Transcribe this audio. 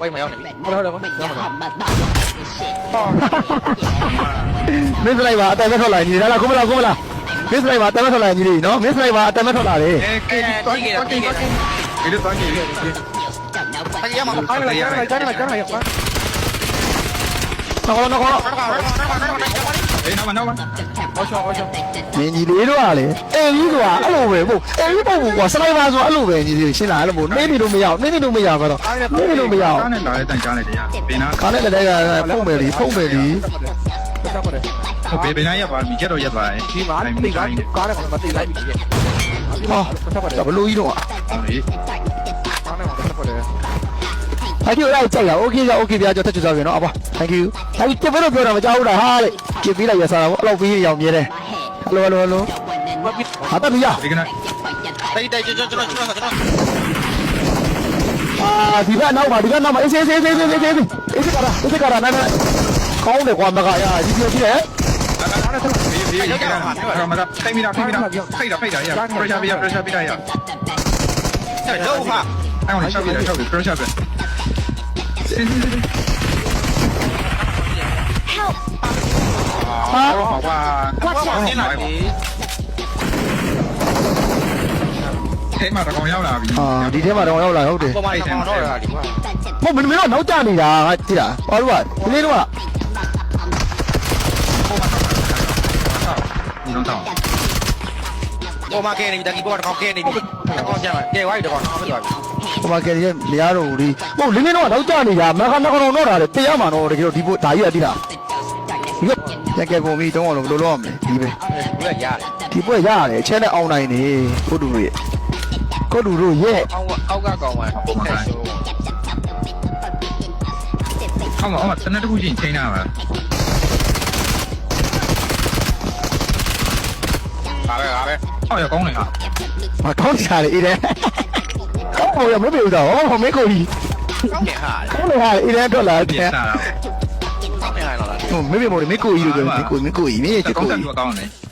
ဝိုက်မရောက်နေပြီဟုတ်တယ်ဟုတ်တယ်ဟုတ်တယ်မင်းစလိုက်ပါအတန်မဲ့ထွက်လာညီလားကိုမလားကိုမလားမင်းစလိုက်ပါအတန်မဲ့ထွက်လာညီလေးနော်မင်းစလိုက်ပါအတန်မဲ့ထွက်လာတယ်အဲကိတော့ကိတော့ကိတော့ကိဒီလိုတော့ကိလေဘာရမှာပါလဲကြားနေလားကြားနေလားကြားနေလားပါတော့တော့တော့ အေးနောက်မနောက်မဟောချောဟောချောမင်းကြီးလေးတို့ကလေအေးကြီးဆိုတာအဲ့လိုပဲဟုတ်အေးကြီးပုံကွာစလိုက်ပါဆိုအဲ့လိုပဲညီလေးရှင်းလာအဲ့လိုမျိုးနေနေလို့မရအောင်နေနေလို့မရပါတော့နေနေလို့မရအောင်ကားနဲ့လာတဲ့တန်ကြားလိုက်တယ်ဘယ်နာခါနဲ့လည်းကဖုံးမယ်လीဖုံးမယ်လीဆက်ပါတယ်ဟုတ်ဘယ်ဘယ်နာရက်ပါမိချက်တော့ရက်သွားတယ်ဒီမှာတိတ်ကားကားနဲ့မတိတ်လိုက်ပြီဟာဆက်ပါတယ်ဒါဘလို့ကြီးတော့ဟုတ်လေကားနဲ့ဆက်ပါတယ် Thank you အဲ့ကြိုက်ရ Okay ရ Okay ပြကြောတက်ချသွားပြီနော်အဘ Thank you ဟာဒီပြဖို့ပြောတာမကြောက်ဘူးလားဟာလေကြည့်ပြီးလိုက်ရစားတာပေါ့အဲ့လိုပြီးရောင်မြဲတယ် Hello hello hello ဟာတက်ပြီရဒီကနေ့တိုက်တိုက်ကျွန်တော်ကျွန်တော်ကျွန်တော်ကျွန်တော်အာဒီဘက်နောက်ပါဒီဘက်နောက်ပါအေးစေးစေးစေးစေးစေးစေးအေးစေးကရာအေးစေးကရာနာနာကောင်းတယ်ကွာမကရဒီပြပြတယ်ကားနဲ့ဆက်ဘေးဘေးကမတာထိုင်မိတာထိုင်မိတာဖိတ်တာဖိတ်တာရ pressure ပြရ pressure ပြရကျွန်တော်ဟာအဲ့ကောင်ရှောက်ပြတယ်ရှောက်ပြ pressure ပြစင်းစင်းစင်းဟာဟောကွာကွာနင်းလာပြီထဲမှာတော့ကောင်ရောက်လာပြီအာဒီထဲမှာတော့ရောက်လာဟုတ်တယ်ပေါ်မှာတော့တော့တာဒီကွာဟုတ်မင်းမင်းတော့နောက်ကျနေတာငါကြည့်တာဘာလို့ကဒီလေးတော့ဒီတော့တော့ ပေါ်မှာကဲနေပြီတကီပေါ်တော့ကဲနေပြီတော့ကြမှာကဲဝိုင်းတော့တော့ဖြစ်သွားပြီဟိုမှာကယ်ရီမရတော့ဘူးဒီဟုတ်လင်းလင်းတော့နောက်ကျနေတာမခါနှကောင်တော့တာလေတရားမှတော့တကယ်တော့ဒီဘဒါကြီးကတိတာဒီကရကဲကုန်ပြီတုံးအောင်လို့ဘယ်လိုလုပ်ရမလဲဒီပဲဘူးလည်းရတယ်ဒီပွဲရတယ်အချက်နဲ့အောင်နိုင်နေကိုတူတို့ရဲ့ကိုတူတို့ရဲ့အောက်အောက်ကကောင်ကပုံမှန်ဆိုဟောမဟောမတနက်တစ်ခုချင်းချိန်တာပါပါပဲပါပဲ ဟောရကောင်းတယ်ဟာမကောင်းချာလေအေးတယ်ကောင်းပေါ်ရမပြေဘူးတော့ဟောမေကိုကြီးကောင်းတယ်ဟာကောင်းလေဟာအေးတယ်ထွက်လာပြတယ်က်တာကောင်းတယ်ဟာတော့ဟိုမေပြေမော်မေကိုကြီးလို့ပြောမေကိုမေကိုကြီးမေချစ်ကောင်းကိုတယ်ကြီးကောင်းတယ်